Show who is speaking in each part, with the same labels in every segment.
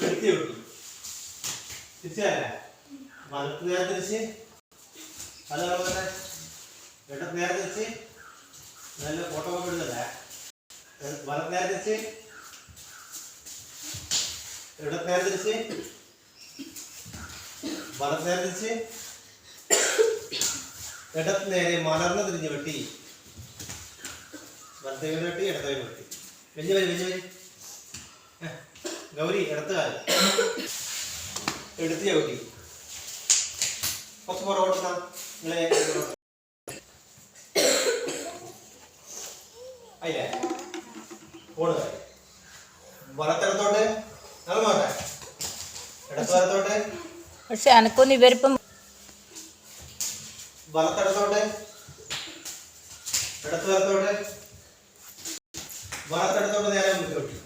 Speaker 1: എടുത്തി വെട്ടി തിരിച്ചല്ലേ വലത്ത് നേരെ തിരിച്ച് അതുപോലെ ഇടത്ത് നേരെ തിരിച്ച് നല്ല ഫോട്ടോ ഒക്കെ ഇടുന്നല്ലേ? വലത്ത് നേരെ തിരിച്ച് ഇടത്ത് നേരെ തിരിച്ച് വലത്ത് നേരെ തിരിച്ച് ഇടത്ത് നേരെ മലർന്ന് തിരിഞ്ഞ് വെട്ടി. വലത്തെ വെട്ടി ഇടത്തെ വെട്ടി. വലിയ വരും വലിയ വരും ഗൗരി ഇടത്ത് കാൽ. എടുത്ത് ചവിട്ടി. കുറച്ച് പുറകോട്ട് നിന്നാ. നിങ്ങളെ അതില്ലേ പോണ് വലത്തിടത്തോട്ട്. നല്ല നോട്ടെ ഇടത്ത് വലത്തോട്ട്.
Speaker 2: പക്ഷെ എനക്കൊന്നും ഇവരിപ്പം
Speaker 1: വലത്തിടത്തോട്ട്. ഇടത്ത് വലത്തോട്ട്. വലത്തിടത്തോട്ട് നേരെ മുന്നോട്ട്.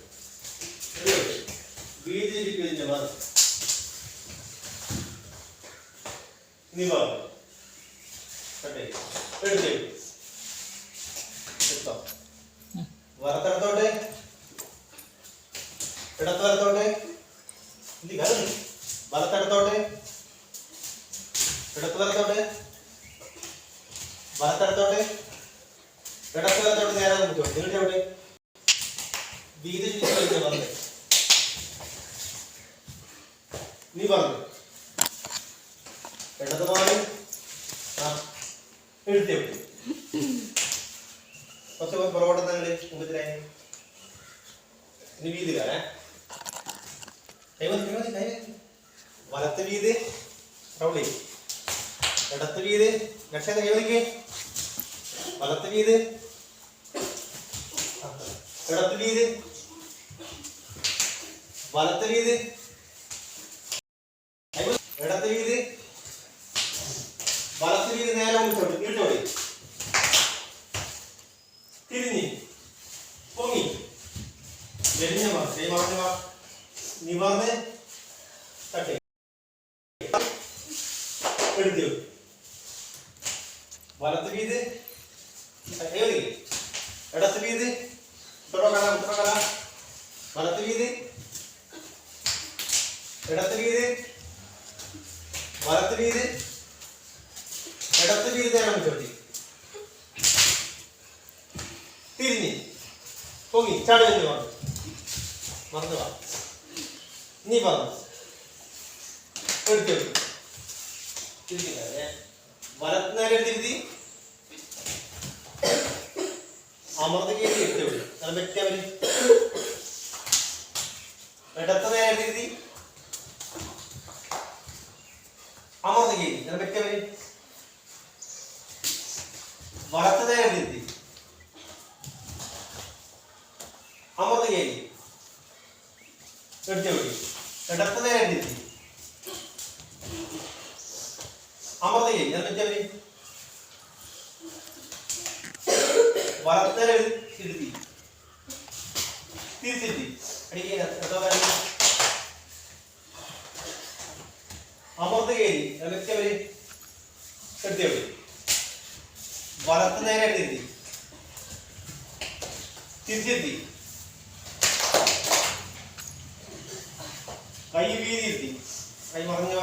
Speaker 1: എടുത്തോ വലത്തിടത്തോട്ട് ഇടത്ത് വലത്തോട്ട് വലത്തിടത്തോട്ട് ഇടത്ത് വലത്തോട്ട് വലത്തിടത്തോട്ട് ഇടത്ത് വലത്തോട്ട് നേരെ മുന്നോട്ട് നിങ്ങളുടെ എവിടെ? വീതി ചുറ്റിക്കളിച്ച് വന്നത് നീ പറഞ്ഞു ഇടത് പാൽ എഴുത്തിയ കുറച്ച് പുറകോട്ട് തന്നെ മുമ്പത്തിനായി ഇനി വലത്ത് വീതി റൗളി ഇടത്ത് വീതി ലക്ഷ്യം കൈവന്നിക്ക് വലത്ത് വീതി. ഇടത്ത് വലത്ത് വീതി കൈവ- ഇടത്ത് വീതി വലത്ത് വീതി നേരെ മുന്നോട്ട് ഇട്ടോടി തിരിഞ്ഞി. പൊങ്ങി. വെരിഞ്ഞ മാ നിവർന്ന് തട്ടി. എടുത്തു വലത്ത് വീത് ഇടത്ത് വീത് വലത്ത് വീത് ഇടത്ത് വീത് ചോദ്യം തിരിഞ്ഞ്. പൊങ്ങി. ചാടി വെച്ച് വന്നു. വാ. നീ പറഞ്ഞു എടുത്തു തിരിഞ്ഞേ വലത്ത് നേരെ തിരുത്തി. അമർന്ന് കയറി എടുത്തു അത് പറ്റിയവര് ഇടത്ത് നേരം തിരുതി അമർന്ന് കയറി അത് പറ്റിയവര് വലത്ത് നേരെ തിരുത്തി അമർന്ന് കയറി. എടുത്തു വിടും ഇടത്ത് നേരെ തിരുത്തി അമർന്ന് കയറി. അത് പറ്റിയവര് വളർത്തല ഇരുത്തി തിരിച്ചിരുത്തി അടിക്കുക അമർന്ന് കയറി. വ്യക്തിയവര് എടുത്തവര് വളർത്ത് നേരെ എടുത്തിരുത്തി തിരിച്ചിരുത്തി കൈ വീതി ഇരുത്തി കൈ മറഞ്ഞ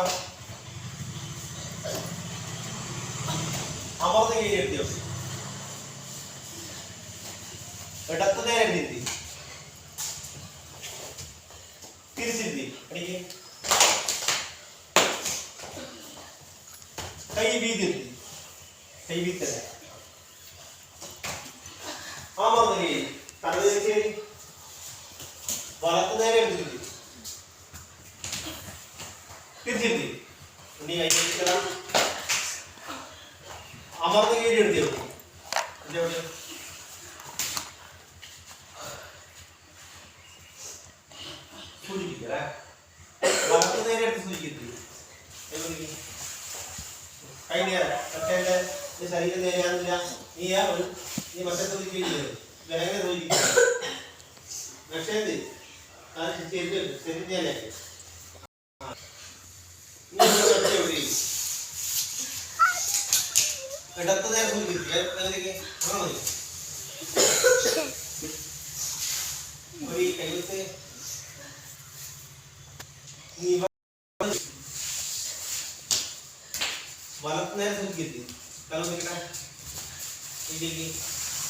Speaker 1: അമർന്ന് എടുത്തവര് ഇടത്ത് നേരെ തിരുത്തി തിരിച്ചിരുത്തി അടിക്ക് കൈ വീതി ഇരുത്തി കൈ വീത്തല്ല അമർന്ന് കൈ വലത്ത് നേരെ എടുത്തിരുത്തി തിരിച്ചിരുത്തി ഇനി കൈ വീത്തണം അമർന്ന് കയറി എടുത്തി സൂചിപ്പിക്കല്ലേ? വലത്ത് എടുത്ത് ശരീരം നേരെയാണെന്നില്ല. നീ നീ മറ്റേ സൂചിപ്പിക്കുന്നത് വേറെ സൂചിപ്പിക്കുക പക്ഷേ ശരിഞ്ഞാലേ ഇടത്ത് നേരെ സൂചിപ്പിക്കുക എവിടേക്ക്? അങ്ങനെ മതി. ഒരു കൈവത്ത് നീ വലത്ത് നേരെ സൂചിക്കരുത് തല നോക്കിട്ടെ ഇതിലേക്ക്